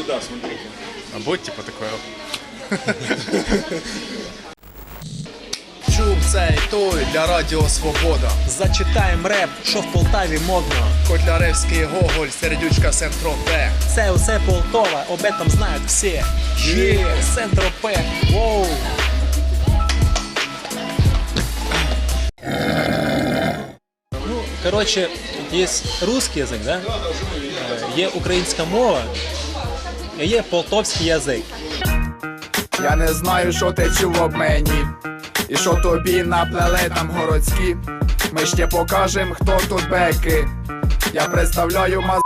сюда, смотрите. А будет типа такое? Чув цей той для Радіо Свобода. Зачитаєм реп, що в Полтаві модно. Котляревський Гоголь, сердючка Сентропе. Це усе Полтова, об этом знають всі. Є, Сентропе, воу. Ну, короче, есть русский язик, да? Е, Є українська мова, є полтовський язик. Я не знаю, що ти чув об мені. І що тобі наплели там городські. Ми ще покажем, хто тут беки. Я представляю маз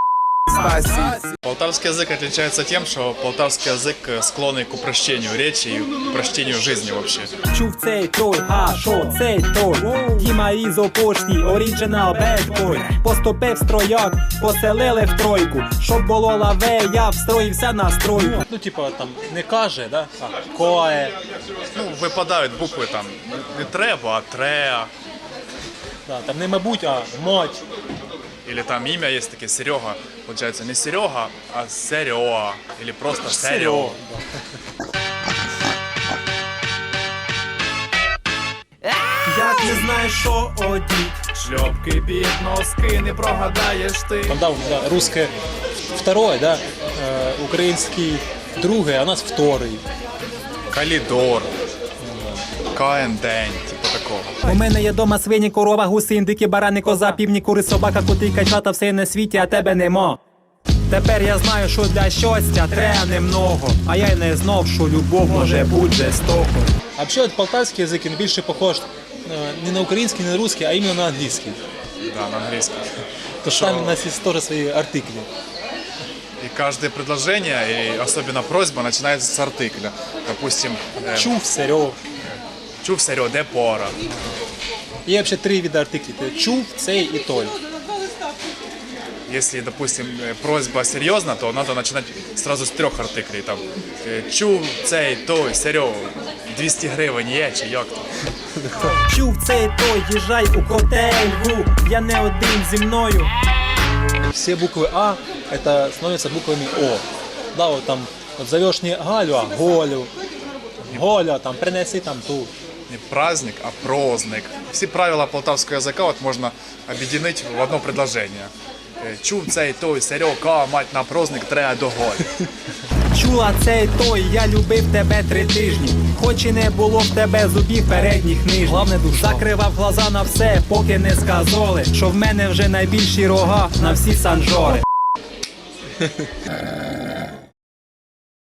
Стасі. Полтавский язык отличается тем, что полтавский язык э, склонный к упрощению речи и к упрощению жизни вообще. Чув цей той, а що цей той? Діма із опошні, оріджинал бедбой. Поступив строяк, поселили в тройку. Щоб було лаве, я встроївся на стройку. Ну, типа, там, не каже, да? а кое. Ну, выпадают буквы там не треба, а треа. Да, там не мабуть, а мать. Или там имя есть такие Серега. Получается не Серега, а Серега. Или просто Серега. Як не знаєш, що одіть. Шльопки під носки, не прогадаєш ти. Там дав да, русське второе, да? Е, український другий, а у нас вторий. Калидор. Каен день, типа такого. У мене є дома свині, корова, гуси, індики, барани, коза, півні, кури, собака, коти, качата, все на світі, а тебе нема. Тепер я знаю, що для щастя треба немного, а я й не знав, що любов може бути жестоко. А взагалі, от полтавський язик він більше похож е, не на український, не на русский, а іменно на англійський. Да, на английском. То що там у нас є теж свої артиклі. И каждое предложение, и особенно просьба, начинается с артикля. Допустим, э, Чув, серьов чув Серега, де пора. Є взагалі три види артиклів. Це чув, цей і той. Если, допустим, э, просьба серьезна, то надо начинать сразу с трех артиклей. Там, э, чув, цей, той, Серега, 200 гривень є, чи як то. Чув цей той, їжджай у котельву, я не один зі мною. Все буквы А это становятся буквами О. Да, вот там вот зовешь не Галю, а Голю. Голя, там принеси там ту. Не праздник, а праздник. Всі правила полтавського язика от можна об'єднати в одно предложение. Чув цей той, Серега, мать на праздник треба до. Чула цей той, я любив тебе три тижні. Хоч і не було в тебе зубів передніх нижніх. Главне душа. Закривав глаза на все, поки не сказали, що в мене вже найбільші рога на всі санжори.